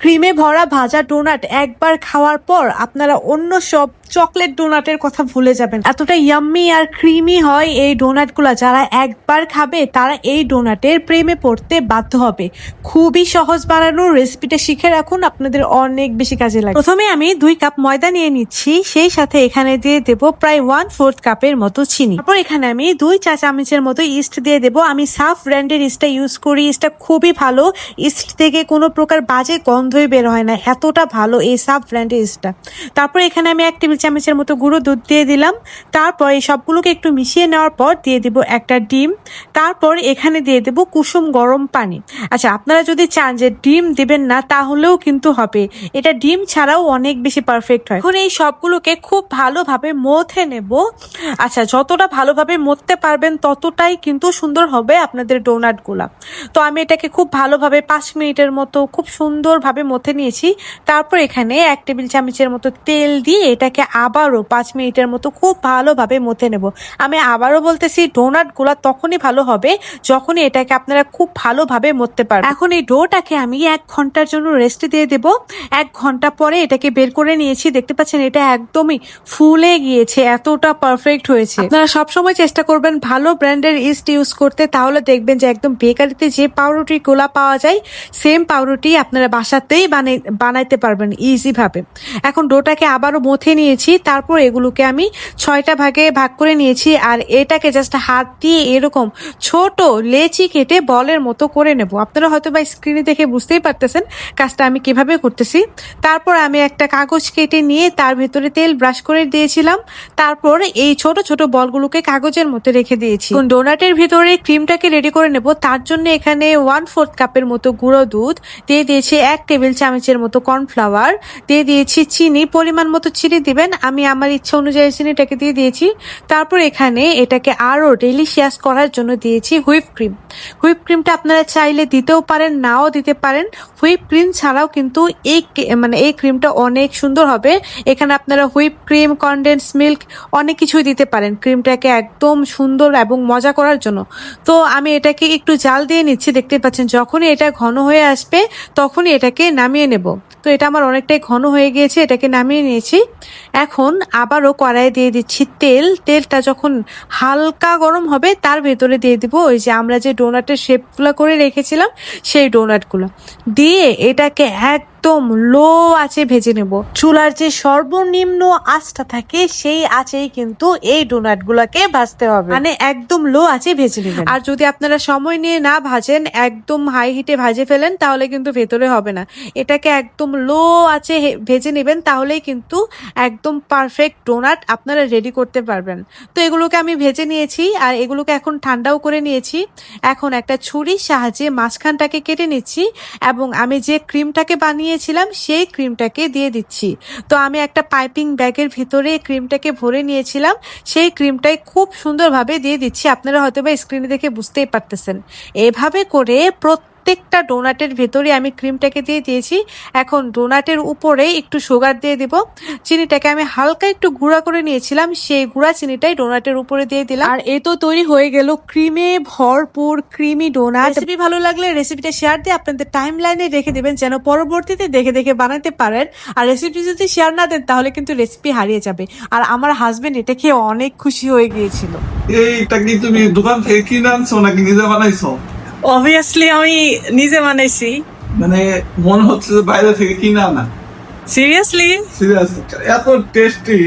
ক্রিমে ভরা ভাজা ডোনাট একবার খাওয়ার পর আপনারা অন্য সব চকলেট ডোনাটের কথা ভুলে যাবেন। এতটা ইয়াম্মি আর ক্রিমি হয় এই ডোনাটগুলো যারা একবার খাবে, তারা এই ডোনাটের প্রেমে পড়তে বাধ্য হবে। খুবই সহজ বানানোর রেসিপিটা শিখে রাখুন, আপনাদের অনেক বেশি কাজে লাগে প্রথমে আমি দুই কাপ ময়দা নিয়ে নিচ্ছি, সেই সাথে এখানে দিয়ে দেব প্রায় ওয়ান ফোর্থ কাপের মতো চিনি। তারপর এখানে আমি দুই চা চামচের মতো ইস্ট দিয়ে দেব। আমি সাফ ব্র্যান্ডের ইস্টটা ইউজ করি। ইস্টটা খুবই ভালো। ইস্ট থেকে কোনো প্রকার বাজে গন্ধই বের হয় না, এতটা ভালো এই সাফ ব্র্যান্ডের ইস্টটা তারপর এখানে আমি এক টেবিল চামচের মতো গুঁড়ো দুধ দিয়ে দিলাম। তারপর এই সবগুলোকে একটু মিশিয়ে নেওয়ার পর দিয়ে দিব একটা ডিম। তারপর এখানে দিয়ে দেব কুসুম গরম পানি। আচ্ছা আপনারা যদি চান যে ডিম দেবেন না, তাহলেও কিন্তু হবে। এটা ডিম ছাড়াও অনেক বেশি পারফেক্ট হয়। এখন এই সবগুলোকে খুব ভালোভাবে মথে নেব। আচ্ছা যতটা ভালোভাবে মথতে পারবেন, ততটাই কিন্তু সুন্দর হবে আপনাদের ডোনাটগুলা তো আমি এটাকে খুব ভালোভাবে পাঁচ মিনিটের মতো খুব সুন্দরভাবে মথে নিয়েছি। তারপর এখানে এক টেবিল চামচের মতো তেল দিয়ে এটাকে আবারও পাঁচ মিনিটের মতো খুব ভালোভাবে মথে নেব। আমি আবারও বলতেছি ডোনাটগুলা তখনই ভালো হবে যখনই এটাকে আপনারা খুব ভালোভাবে মথতে পারবেন। এখন এই ডোটাকে আমি এক ঘণ্টার জন্য রেস্ট দিয়ে দেব। এক ঘণ্টা পরে এটাকে বের করে নিয়েছি। দেখতে পাচ্ছেন, এটা একদমই ফুলে গিয়েছে, এতটা পারফেক্ট হয়েছে। আপনারা সবসময় চেষ্টা করবেন ভালো ব্র্যান্ডের ইস্ট ইউজ করতে। তাহলে দেখবেন যে একদম বেকারিতে যে পাউরুটি গোলা পাওয়া যায় সেম পাউরুটি আপনারা বাসাতেই বানাই, বানাইতে পারবেন ইজিভাবে এখন ডোটাকে আবারও মথে নিয়েছি, তারপর এগুলোকে আমি ছয়টা ভাগে ভাগ করে নিয়েছি, আর এটাকে জাস্ট হাত দিয়ে এরকম ছোট লেচি কেটে বলের মতো করে নেব। আপনারা হয়তো বা স্ক্রিনে দেখে বুঝতেই পারতেছেন কাজটা আমি কীভাবে করতেছি। তারপর আমি একটা কাগজ কেটে নিয়ে তার ভেতরে তেল ব্রাশ করে দিয়েছিলাম। তারপর এই ছোট ছোট বলগুলোকে কাগজের মধ্যে রেখে দিয়েছি। ডোনাটের ভেতরে ক্রিমটাকে রেডি করে নেব। তার জন্য এখানে ওয়ান ফোর্থ কাপের মতো গুঁড়ো দুধ দিয়ে দিয়েছি, এক চামচের মতো কর্নফ্লাওয়ার, দিয়ে দিয়েছি চিনি, পরিমাণ মতো চিনি দিবেন। আমি আমার ইচ্ছা অনুযায়ী চিনিটাকে দিয়ে দিয়েছি। তারপর এখানে এটাকে আরও ডেলিশিয়াস করার জন্য দিয়েছি হুইপ ক্রিম। হুইপ ক্রিমটা আপনারা চাইলে দিতেও পারেন, নাও দিতে পারেন। হুইপ ক্রিম ছাড়াও কিন্তু এই মানে এই ক্রিমটা অনেক সুন্দর হবে। এখানে আপনারা হুইপ ক্রিম কনডেন্স মিল্ক অনেক কিছুই দিতে পারেন ক্রিমটাকে একদম সুন্দর এবং মজা করার জন্য। তো আমি এটাকে একটু জাল দিয়ে নিচ্ছি, দেখতে পাচ্ছেন? যখনই এটা ঘন হয়ে আসবে, তখনই এটাকে নামিয়ে নেব। তো এটা আমার অনেকটাই ঘন হয়ে গিয়েছে, এটাকে নামিয়ে নিয়েছি। এখন আবারও কড়াইয়ে দিয়ে দিচ্ছি তেল। তেলটা যখন হালকা গরম হবে, তার ভেতরে দিয়ে দিব ওই যে আমরা যে ডোনাটের শেপগুলো করে রেখেছিলাম, সেই ডোনাটগুলো। দিয়ে এটাকে একদম লো আঁচে ভেজে নেব। চুলার যে সর্বনিম্ন আঁচটা থাকে, সেই আঁচেই কিন্তু এই ডোনাট গুলাকে ভাজতে হবে। মানে একদম লো আঁচে ভেজে নেবেন। আর যদি আপনারা সময় নিয়ে না ভাজেন, একদম হাই হিটে ভাজে ফেলেন, তাহলে কিন্তু ভেতরে হবে না। এটাকে একদম লো হে- ভেজে নেবেন, তাহলেই কিন্তু একদম পারফেক্ট ডোনাট আপনারা রেডি করতে পারবেন। তো এগুলোকে আমি ভেজে নিয়েছি, আর এগুলোকে এখন ঠান্ডাও করে নিয়েছি। এখন একটা ছুরির সাহায্যে মাঝখানটাকে কেটে নিচ্ছি, এবং আমি যে ক্রিমটাকে বানিয়েছিলাম সেই ক্রিমটাকে দিয়ে দিচ্ছি। তো আমি একটা পাইপিং ব্যাগের ভিতরে ক্রিমটাকে ভরে নিয়েছিলাম, সেই ক্রিমটাই খুব সুন্দরভাবে দিয়ে দিচ্ছি। আপনারা হয়তো বা স্ক্রিনে দেখে বুঝতেই পারতেছেন। এভাবে করে প্রত্যেকটা ডোনাটের ভেতরে আমি ক্রিমটাকে দিয়ে দিয়েছি। এখন ডোনাটের উপরে একটু সুগার দিয়ে দিব। চিনিটাকে আমি হালকা একটু গুঁড়া করে নিয়েছিলাম, সেই গুঁড়া চিনিটাই ডোনাটের উপরে দিয়ে দিলাম। আর এ তো তৈরি হয়ে গেল ক্রিমে ভরপুর ক্রিমি ডোনাট রেসিপি ভালো লাগলে রেসিপিটা শেয়ার দিয়ে আপনাদের টাইম লাইনে রেখে দেবেন, যেন পরবর্তীতে দেখে দেখে বানাতে পারেন। আর রেসিপি যদি শেয়ার না দেন, তাহলে কিন্তু রেসিপি হারিয়ে যাবে। আর আমার হাজবেন্ড এটা খেয়ে অনেক খুশি হয়ে গিয়েছিল। এইটা কি তুমি দোকান থেকে কিনে আনছো নাকি নিজে বানাইছো? অবভিয়াসলি আমি নিজে বানাইছি। মানে মনে হচ্ছে যে বাইরে থেকে কিনা না সিরিয়াসলি সিরিয়াসলি এত টেস্টি